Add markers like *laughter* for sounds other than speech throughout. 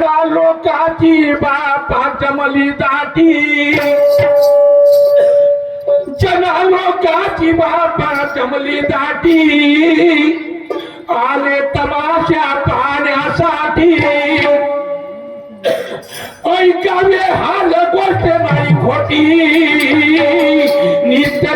आला लोकाची बापा जमली दाटी. जना लोकाची बापा जमली दाटी. आले तमाशा पाहण्यासाठी. ऐकावे हाल गोष्ट नाही खोटी. नित्य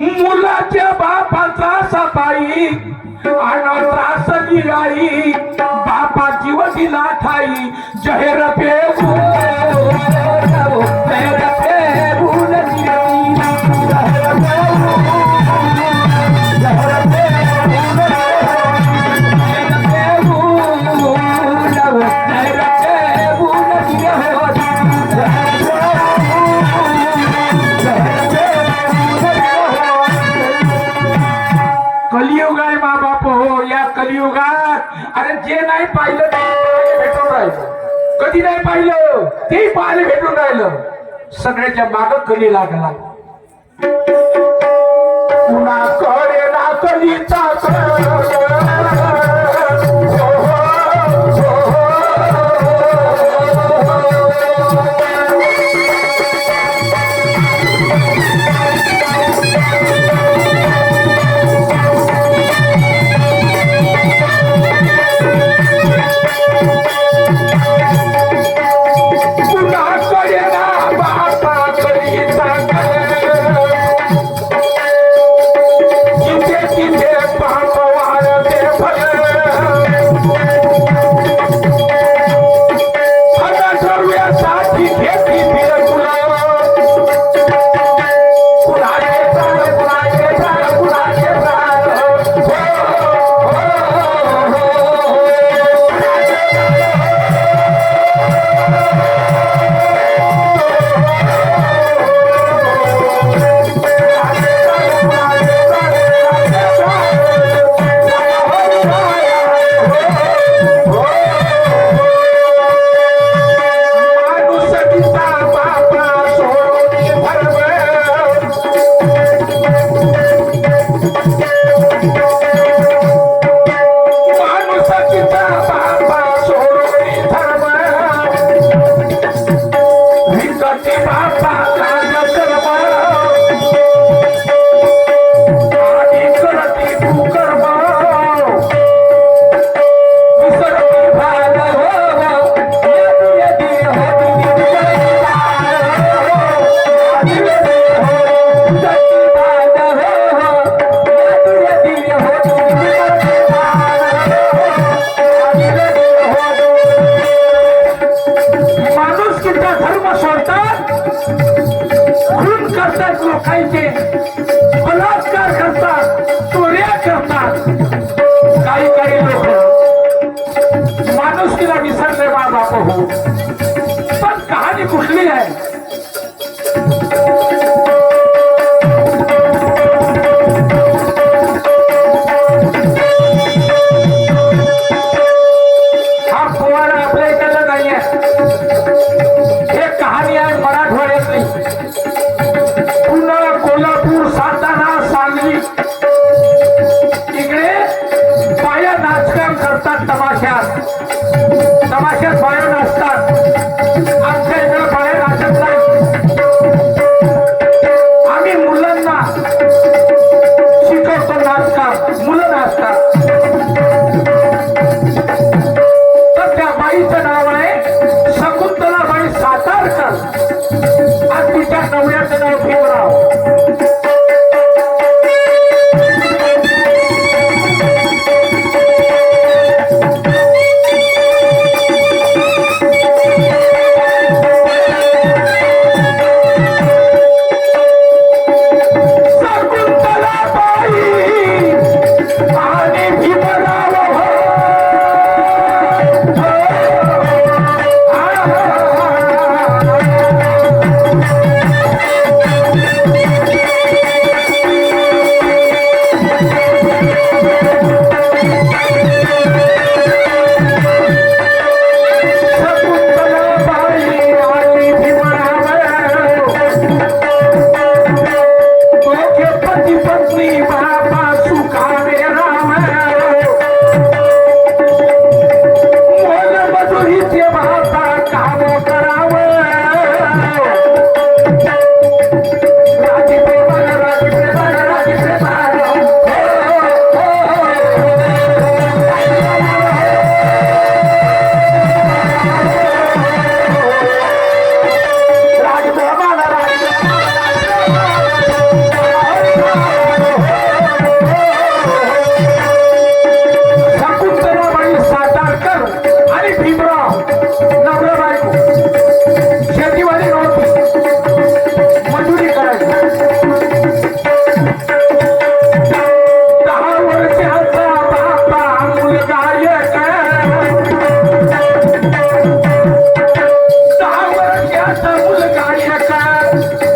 मुलाच्या बापाचा सफाई. आणि त्रास दिलाई सगळ्याच्या माग कमी लागला. लोकांचे बलात्कार करतात. தப்பு காட்டத்தான்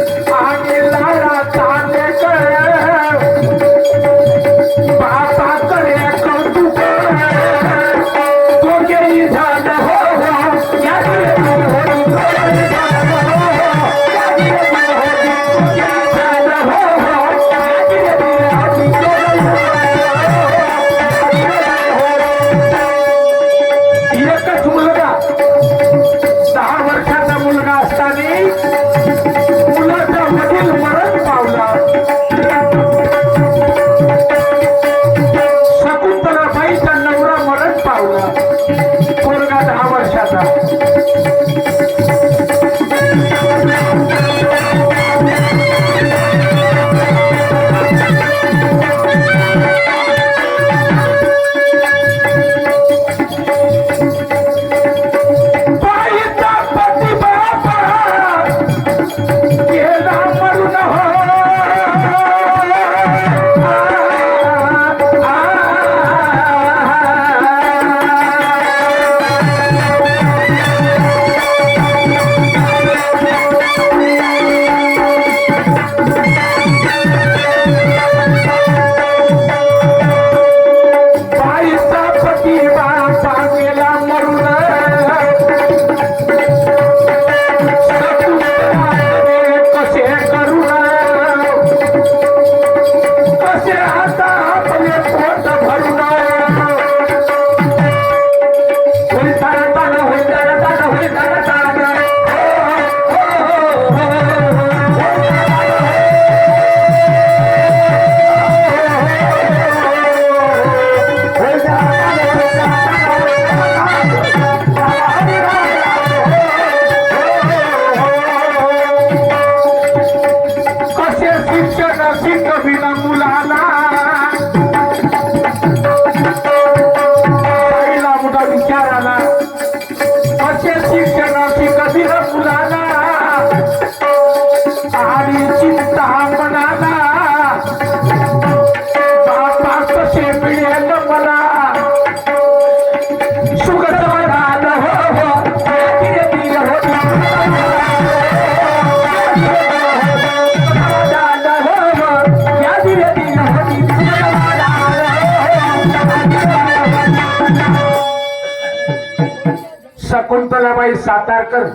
शकुंतलाबाई सातारकर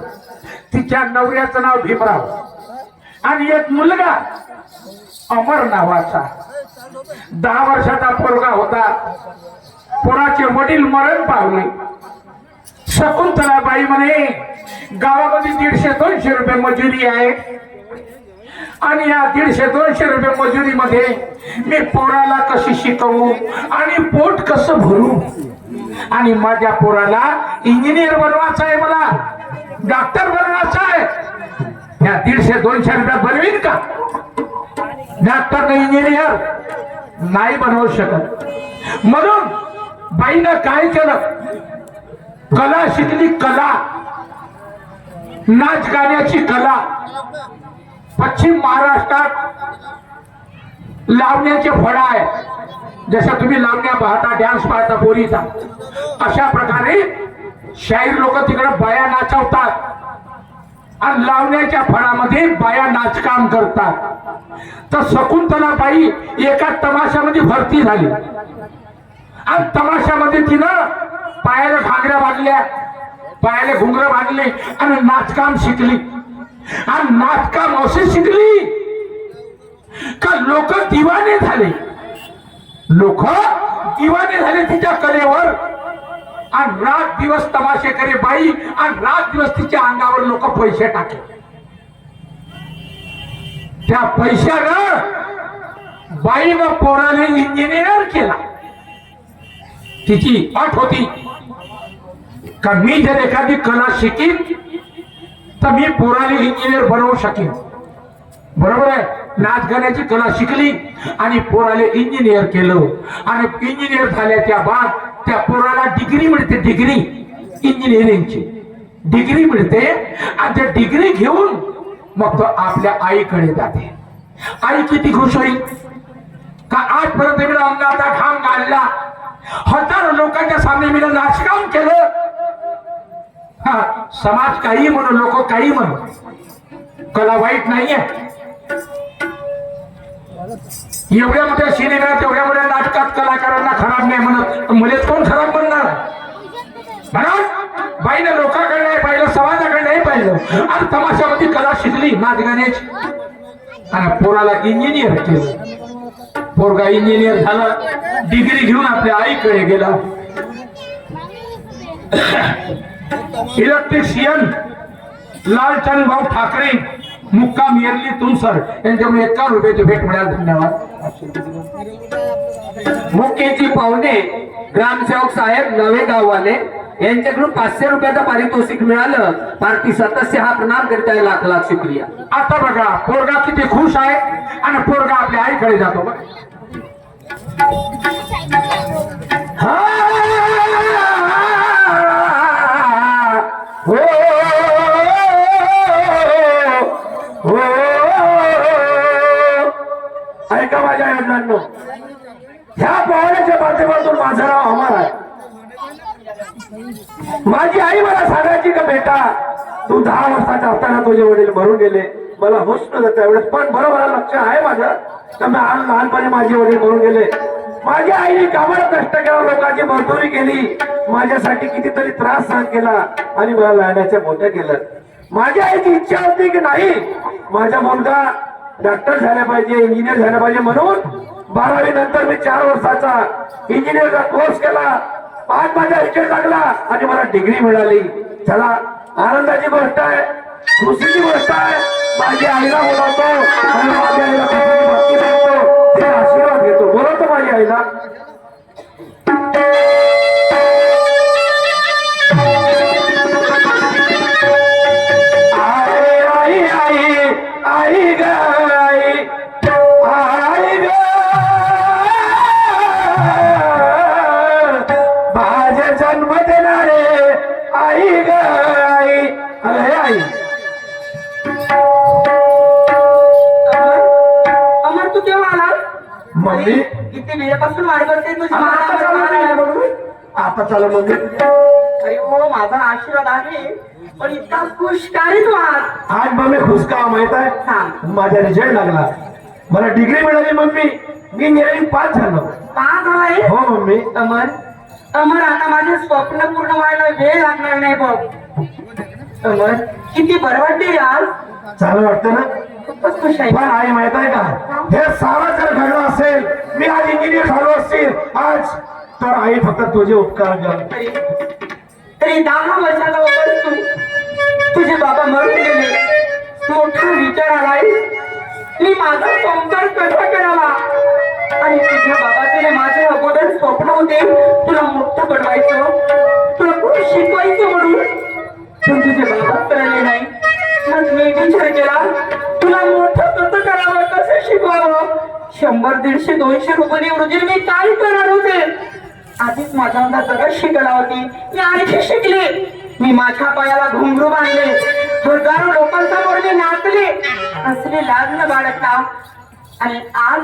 तिच्या नवऱ्याचं नाव भीमराव. आणि एक मुलगा अमर नावाचा. दहा वर्षाचा पोरगा होता. पोराचे वडील मरण पावले. शकुंतलाबाई म्हणे गावामध्ये दीडशे दोनशे रुपये मजुरी आहे. आणि या दीडशे दोनशे रुपये मजुरीमध्ये मी पोराला कशी शिकवू आणि पोट कसं भरू? आणि माझ्या पोराला इंजिनियर बनवायचं आहे मला. डॉक्टर बनवायचं आहे. या दीडशे दोनशे रुपयात बनवीन का? डॉक्टर इंजिनियर नाही बनवू शकत. म्हणून बाईनं काय केलं? कला शिकली कला. नाच गाण्याची कला. पश्चिम महाराष्ट्रात लावण्याचे फळा आहे जशा तुम्ही लावण्या पाहता डान्स पाहता पोरीचा अशा प्रकारे शाहीर लोक तिकडे बाया नाचवतात. आणि लावण्याच्या फळामध्ये बाया नाचकाम करतात. तर शकुंतला बाई एका तमाशामध्ये भरती झाली. आणि तमाशामध्ये तिनं पायाला घागऱ्या बांधल्या पायाला घुंगर बांधले आणि नाचकाम शिकली. आणि नाचकाम असे शिकली का लोक दिवाने झाले. लोक दिवाने झाले तिच्या कलेवर. आणि रात दिवस तमाशे करे बाई आणि रात दिवस तिच्या अंगावर लोक पैसे टाके. त्या पैशानं व पोराने इंजिनियर केला. तिची अट होती. का मी जर एखादी कला शिकीन तर मी पोराने इंजिनियर बनवू शकेन. बरोबर आहे? नाच गाण्याची कला शिकली आणि पोराले इंजिनियर केलं. आणि इंजिनियर झाल्याच्या बाद त्या पोराला डिग्री मिळते डिग्री इंजिनिअरिंगची डिग्री मिळते आणि त्या डिग्री घेऊन मग तो आपल्या आईकडे जाते. आई किती खुश होईल? का आजपर्यंत मी अंगाचा घाम घालला? हजारो लोकांच्या सामने मी नाचकाम केलं. हा समाज काही म्हणून लोक काही म्हणून कला वाईट नाहीये. एवढ्या मोठ्या सिनेमात एवढ्या मोठ्या नाटकात कलाकारांना खराब नाही म्हणत. मुलेच कोण खराब म्हणणार? म्हणून बाईनं लोकांकडे नाही पाहिलं समाजाकडे नाही पाहिलं. आणि तमाशामध्ये कला शिकली नाच गाण्याची आणि पोराला इंजिनियर केलं. पोरगा इंजिनियर झाला डिग्री घेऊन आपल्या आईकडे गेला. *coughs* इलेक्ट्रिशियन लालचंद भाऊ ठाकरे मुक्काम येरली तुमसर. यांच्यामुळे एका रुपयाची भेट मिळाल. धन्यवाद. मुख्यची पाहुणे ग्रामसेवक साहेब नवे गाववाले यांच्याकडून पाचशे रुपयाचं पारितोषिक मिळालं. पार्टी सदस्य हा प्रणाम करीत आहे लाख लाख शुक्रिया. आता बघा पोरगा किती खुश आहे आणि पोरगा आपल्या आईकडे जातो बघा. माझ्या ह्या पाहुण्याच्या माध्यमातून माझं नाव अमर आहे. माझी आई मला सांगायची का बेटा तू दहा वर्षाचा असताना तुझे वडील मरून गेले. मला होश नव्हतं त्यावेळेस पण बरोबर लक्ष आहे माझं तर मी लहानपणी माझे वडील मरून गेले. माझ्या आईने कामाला कष्ट केला लोकांची मजदुरी केली. माझ्यासाठी कितीतरी त्रास सहन केला आणि मला लहानाच्या मोठ्या केलं. माझ्या आईची इच्छा होती की नाही माझा मुलगा डॉक्टर झाला पाहिजे इंजिनियर झाला पाहिजे म्हणून बारावी नंतर मी चार वर्षाचा इंजिनियरचा कोर्स केला. पाच माझा विकेट लागला आणि मला डिग्री मिळाली. चला आनंदाची गोष्ट आहे खुशीची गोष्ट आहे. माझी आईला बोलावतो आणि माझ्या आईला भक्ती ते आशीर्वाद घेतो. बोलवतो माझ्या आईला. मम्मी? किती वेळापासून वाट बघते तुझी आहे. मम्मी? आता चालू मम्मी. अरे हो माझा आशीर्वाद आहे पण इतका खुश काय तू आज आज मम्मी खुश का माहीत आहे? माझा रिझल्ट लागला. मला डिग्री मिळाली मम्मी. मी इंजिनिअरिंग पास झालो. का झालाय? हो मम्मी. अमर अमर आता माझे स्वप्न पूर्ण व्हायला वेळ लागणार नाही बघ. अमर किती बरं वाटते रे आज? चांगलं वाटतं ना? आहे पण आई माहीत आहे का? हे सारा जर घडलं असेल मी आज इंजिनियर झालो असतील आज तर आई फक्त तुझे उपकार कर तरी तरी दहा वर्षाला तू. तुझे बाबा मरून गेले. मोठा विचार आलाय. मी माझा संसार कसा करावा? आणि तुझ्या बाबाचे माझे अगोदर स्वप्न होते. तुला मोठं बनवायचं तुला खूप शिकवायचं म्हणून. पण तुझे बाबा करायले नाही. मग मी विचार केला कसं शंभर दीडशे दोनशे रुपये रोजी मी काय करणार होते? आधीच माझा अंगात जगत शिकला होती. मी आणखी शिकले. मी माझ्या पायाला घुंगरू बांधले. हजारो लोकांसमोर मी नाचले. असले लाज न बाळगता. आणि आज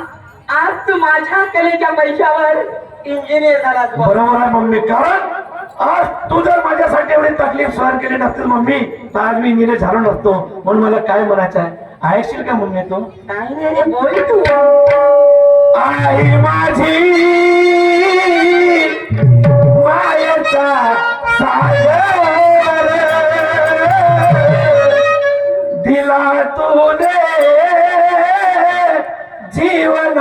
आज तू माझ्या कलेच्या पैशावर इंजिनियर झाला बरोबर आहे मम्मी. कारण आज तू जर माझ्यासाठी एवढी तकलीफ सहन केली नसतील मम्मी तर आज मी इंजिनियर झालो नसतो. म्हणून मला काय म्हणायचं आहे? ऐकशील का मम्मी तू? बोल. तू. आई माझी मायेचा सागर. दिला तुने जीवन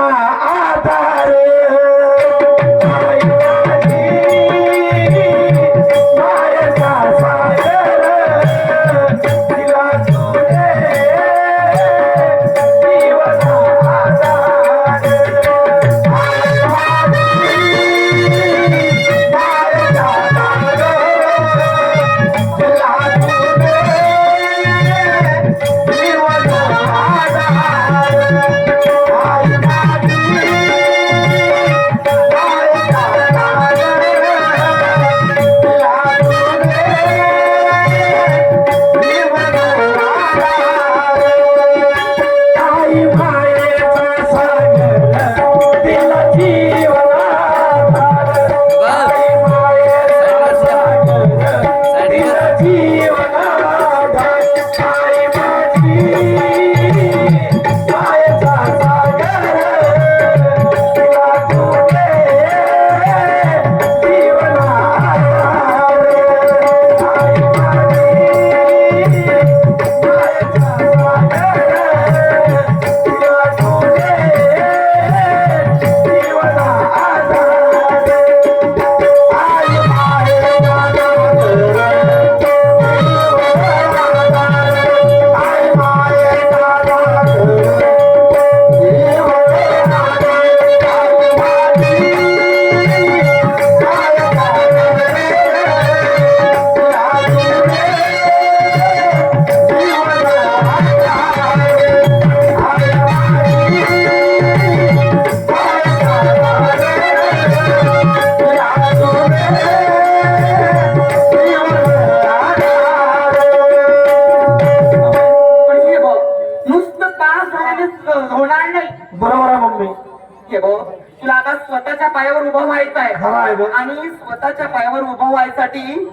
व्हायसाठी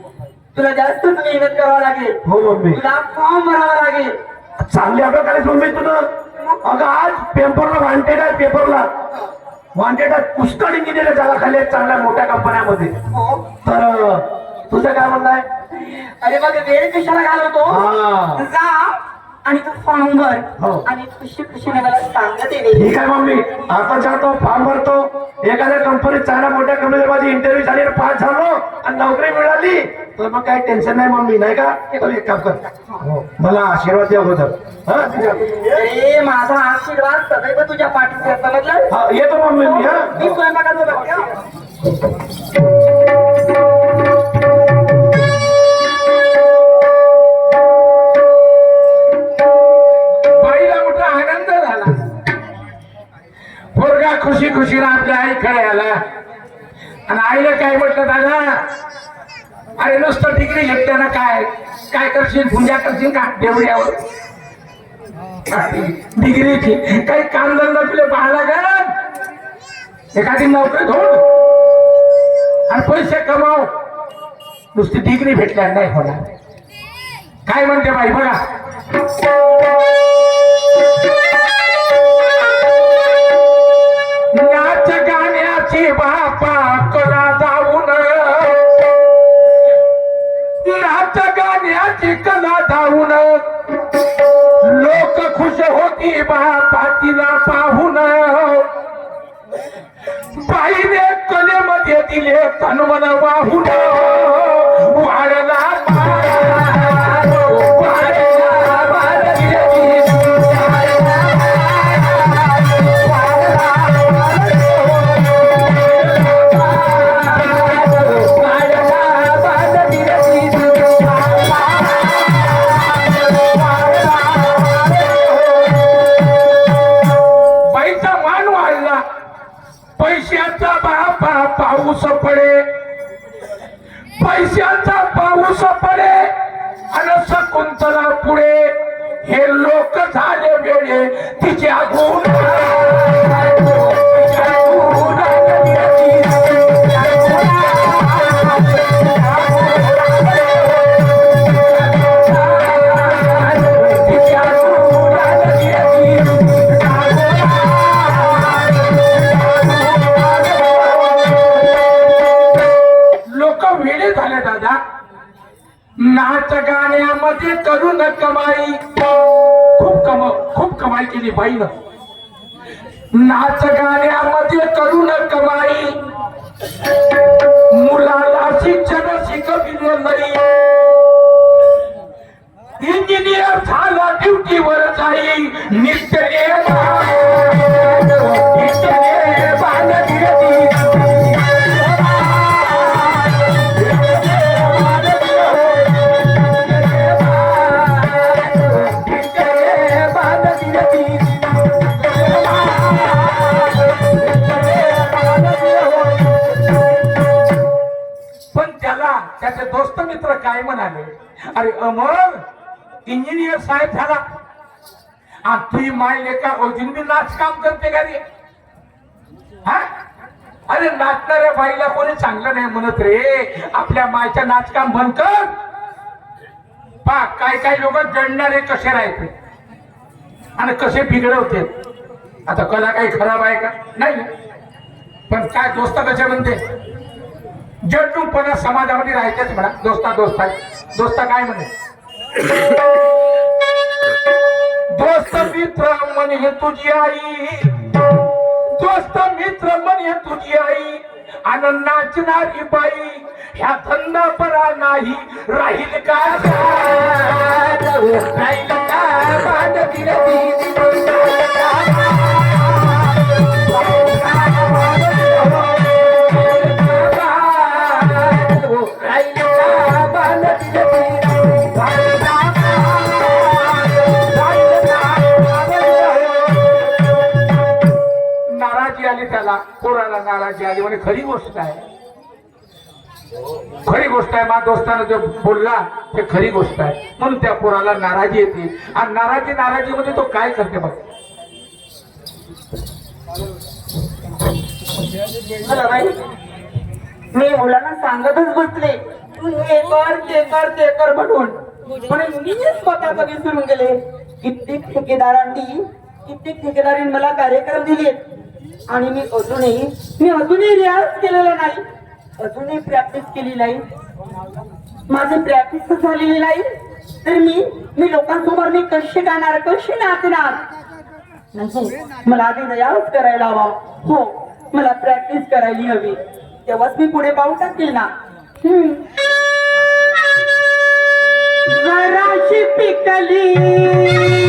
तुला जास्तच मेहनत करावं लागेल. हो मम्मी. तुला फॉर्म भरावा लागेल. चांगली अगं काय मम्मी तुझं अगं आज पेपरला वांटेड आहे पेपरला वांटेड आहे पुष्कळ इंजिनियर जागा खाली चांगल्या मोठ्या कंपन्यामध्ये हो. तर तुझं काय म्हणणं आहे? अरे मग वेळ कशाला घालवतो? हा. जा. आणि तू फॉर्म हो. भर आणि खुशी खुशीने मला सांगत ठीक आहे मम्मी आता जातो फॉर्म भरतो एखाद्या कंपनीत चांगल्या मोठ्या कंपनीत माझी इंटरव्ह्यू झाली पास झालो आणि नोकरी मिळाली तर मग काही टेन्शन नाही मम्मी नाही का? तर एक काम कर. हो, मला आशीर्वाद द्या अगोदर. हा. अरे माझा आशीर्वाद सदैव तुझ्या पाठीशी समजलं? हा येतो मम्मी मी हा? मी स्वयंपाकाचं बघते खुशी खुशीला आपल्या आईकडे आला आणि आईला काय म्हटलं दादा अरे नुसतं डिग्री घेतल्यानं काय? काय करशील? पूजा करशील का? देवड्यावर डिग्रीची काही कामधंदा तुला पाहायला का एखादी नोकरी धोड. आणि पैसे कमाव. नुसती डिग्री भेटल्या नाही होणार. काय म्हणते बाई बघा. दिले तन्मन वाहून मान वाढला पैशाचा बापा पाऊस पडे आणि पुढे? हे लोक झाले वेळे तिच्या गुण नाच गाण्यामध्ये करून कमाई. खूप कम खूप कमाई केली बाईनं नाच गाण्यामध्ये करून कमाई. मुलाला शिक्षण शिकविले नाही. इंजिनियर झाला ड्युटीवर जाई नित्य साहेब झाला. आणि तुझी माय लेका अजून बी नाच काम करते का रे हा? अरे नाचणाऱ्या बाईला कोणी चांगलं नाही म्हणत रे. आपल्या मायच्या नाचकाम बंद कर. पा काय काय लोक जडणारे कसे राहते आणि कसे बिघडवते? आता कला काही खराब आहे का? नाही पण काय दोस्त कसे म्हणते? जडूपणा समाजामध्ये राहायचेच म्हणा. दोस्ता दोस्ता दोस्ता काय म्हणे? दोस्त मित्र म्हणे तुझी आई. दोस्त मित्र म्हणे तुझी आई. आणि नाचणारी बाई ह्या धंदा परा नाही. राहील का राहील का नाराजी आली खरी गोष्ट आहे. खरी गोष्ट आहे माझ्या दोस्तानं जो बोलला ते खरी गोष्ट आहे. म्हणून त्या पोराला नाराजी येते. आणि नाराजी नाराजीमध्ये तो काय करते बघ. मी मुलांना सांगतच बसले. तू हे कर ते कर ते कर म्हणून. म्हणून मी स्वतः कधी गेले कित्येक ठेकेदारांनी कित्येक ठेकेदारांनी मला कार्यक्रम दिले आणि मी अजूनही मी अजूनही रियाज केलेला नाही. अजूनही प्रॅक्टिस केली नाही. माझी प्रॅक्टिस झालेली नाही. तर मी मी लोकांसमोर मी कशी गाणार कशी नाचणार? नाही मला आधी रियाज करायला हवा. हो मला प्रॅक्टिस करायला हवी. तेव्हाच मी पुढे पाहू टाकेल ना. जराशी पिकली.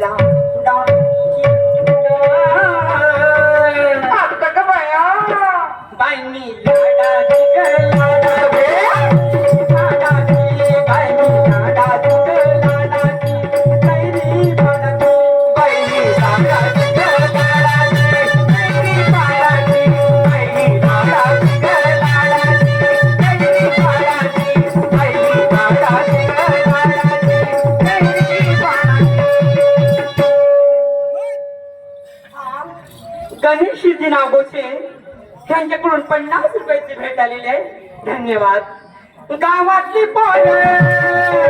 love. असते त्यांच्याकडून पन्नास रुपयाची भेट आलेली आहे. धन्यवाद. गावातली पोरं!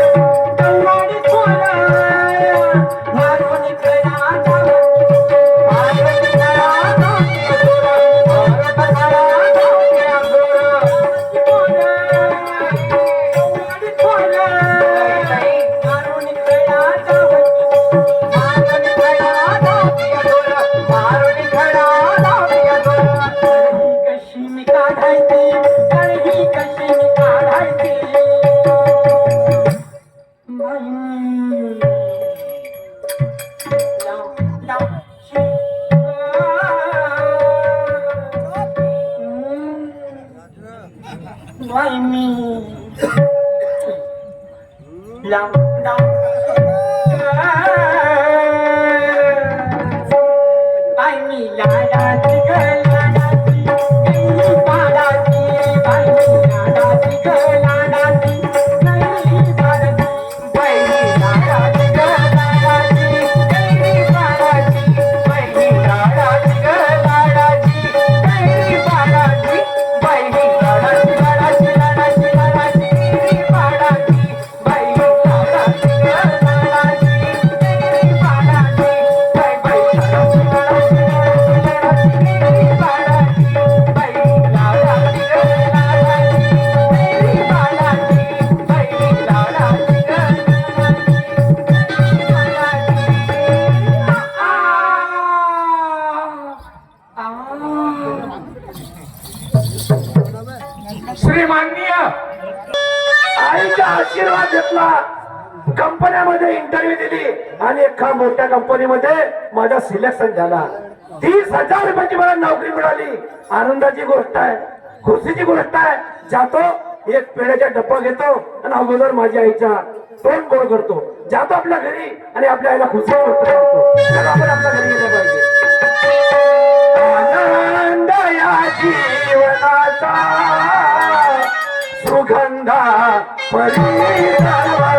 सिलेक्शन झाला. तीस हजार रुपयाची मला नोकरी मिळाली. आनंदाची गोष्ट आहे खुशीची गोष्ट आहे. जातो एक पेड्याचा डब्बा घेतो आणि अगोदर माझ्या आईच्या तोंड गोळ करतो. जातो आपल्या घरी आणि आपल्या आईला खुशी करतो जीवनाचा सुगंधा परी